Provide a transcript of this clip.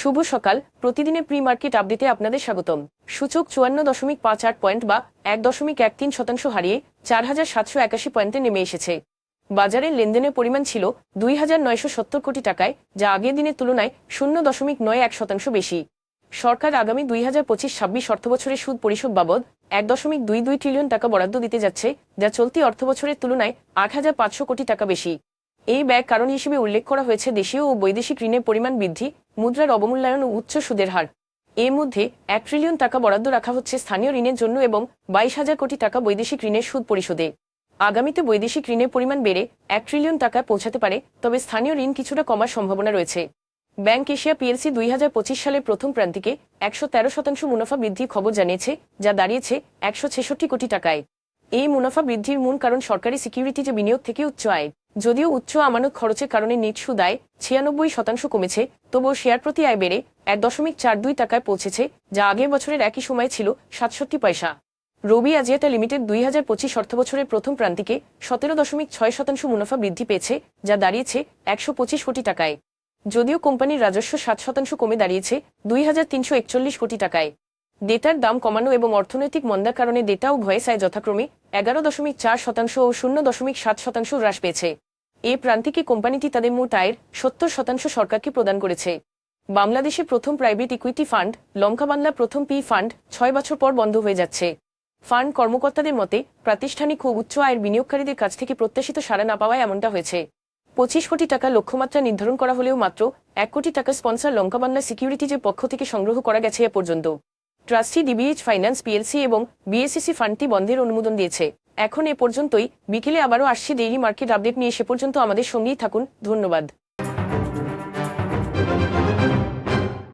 শুভ সকাল। প্রতিদিনের pre market আপডেটে আপনাদের স্বাগতম। সূচক চুয়ান্ন দশমিক পাঁচ আট পয়েন্ট বা এক দশমিক এক তিন শতাংশ হারিয়ে চার হাজার সাতশো একাশি পয়েন্টে নেমে এসেছে। বাজারের লেনদেনের পরিমাণ ছিল দুই হাজার নয়শো সত্তর কোটি টাকায়, যা আগের দিনের তুলনায় শূন্য দশমিক নয় এক শতাংশ বেশি। সরকার আগামী দুই হাজার পঁচিশ ছাব্বিশ অর্থবছরের সুদ পরিশোধ বাবদ এক দশমিক দুই দুই ট্রিলিয়ন টাকা বরাদ্দ দিতে যাচ্ছে, যা চলতি অর্থবছরের তুলনায় আট হাজার পাঁচশো কোটি টাকা বেশি। এই ব্যয় কারণ হিসেবে উল্লেখ করা হয়েছে দেশীয় ও বৈদেশিক ঋণের পরিমাণ বৃদ্ধি মুদ্রার অবমূল্যায়ন ও উচ্চ সুদের হার। এর মধ্যে এক ট্রিলিয়ন টাকা বরাদ্দ রাখা হচ্ছে স্থানীয় ঋণের জন্য এবং বাইশ হাজার কোটি টাকা বৈদেশিক ঋণের সুদ পরিশোধে। আগামীতে বৈদেশিক ঋণের পরিমাণ বেড়ে এক ট্রিলিয়ন টাকায় পৌঁছাতে পারে, তবে স্থানীয় ঋণ কিছুটা কমার সম্ভাবনা রয়েছে। ব্যাংক এশিয়া পিএলসি দুই হাজার পঁচিশ সালের প্রথম প্রান্তিকে একশো তেরো শতাংশ মুনাফা বৃদ্ধির খবর জানিয়েছে, যা দাঁড়িয়েছে একশো ছেষট্টি কোটি টাকায়। এই মুনাফা বৃদ্ধির মূল কারণ সরকারি সিকিউরিটিতে বিনিয়োগ থেকে উচ্চ আয়। যদিও উচ্চ আমানত খরচের কারণে নিট সুদ আয় ছিয়ানব্বই শতাংশ কমেছে, তবুও শেয়ার প্রতি আয় বেড়ে এক দশমিক চার দুই টাকায় পৌঁছেছে, যা আগের বছরের একই সময়ে ছিল সাতষট্টি পয়সা। রবি আজিয়াটা লিমিটেড দুই হাজার পঁচিশ অর্থবছরের প্রথম প্রান্তিকে সতেরো দশমিক ছয় শতাংশ মুনাফা বৃদ্ধি পেয়েছে, যা দাঁড়িয়েছে একশো পঁচিশ কোটি টাকায়। যদিও কোম্পানির রাজস্ব সাত শতাংশ কমে দাঁড়িয়েছে দুই হাজার তিনশো একচল্লিশ কোটি টাকায়। ডেটার দাম কমানো এবং অর্থনৈতিক মন্দার কারণে ডেটা ও ভয়েস আয় যথাক্রমে এগারো দশমিক চার শতাংশ ও শূন্য দশমিক সাত শতাংশ হ্রাস পেয়েছে। এ প্রান্তিকে কোম্পানিটি তাদের মোট আয়ের সত্তর শতাংশ সরকারকে প্রদান করেছে। বাংলাদেশে প্রথম private equity fund, Lanka Bangla প্রথম পি ফান্ড ছয় বছর পর বন্ধ হয়ে যাচ্ছে। ফান্ড কর্মকর্তাদের মতে, প্রাতিষ্ঠানিক ও উচ্চ আয়ের বিনিয়োগকারীদের কাছ থেকে প্রত্যাশিত সাড়া না পাওয়ায় এমনটা হয়েছে। পঁচিশ কোটি টাকা লক্ষ্যমাত্রা নির্ধারণ করা হলেও মাত্র এক কোটি টাকা স্পন্সর লঙ্কাবান্না সিকিউরিটিজের পক্ষ থেকে সংগ্রহ করা গেছে এ পর্যন্ত। ট্রাস্টি ডিবিএইচ ফাইন্যান্স পিএলসি এবং বিএসিসি ফান্ডটি বন্ধের অনুমোদন দিয়েছে। এখন এ পর্যন্তই। বিকেলে আবারও আসছি ডেইলি মার্কেট আপডেট নিয়ে। সে পর্যন্ত আমাদের সঙ্গেই থাকুন। ধন্যবাদ।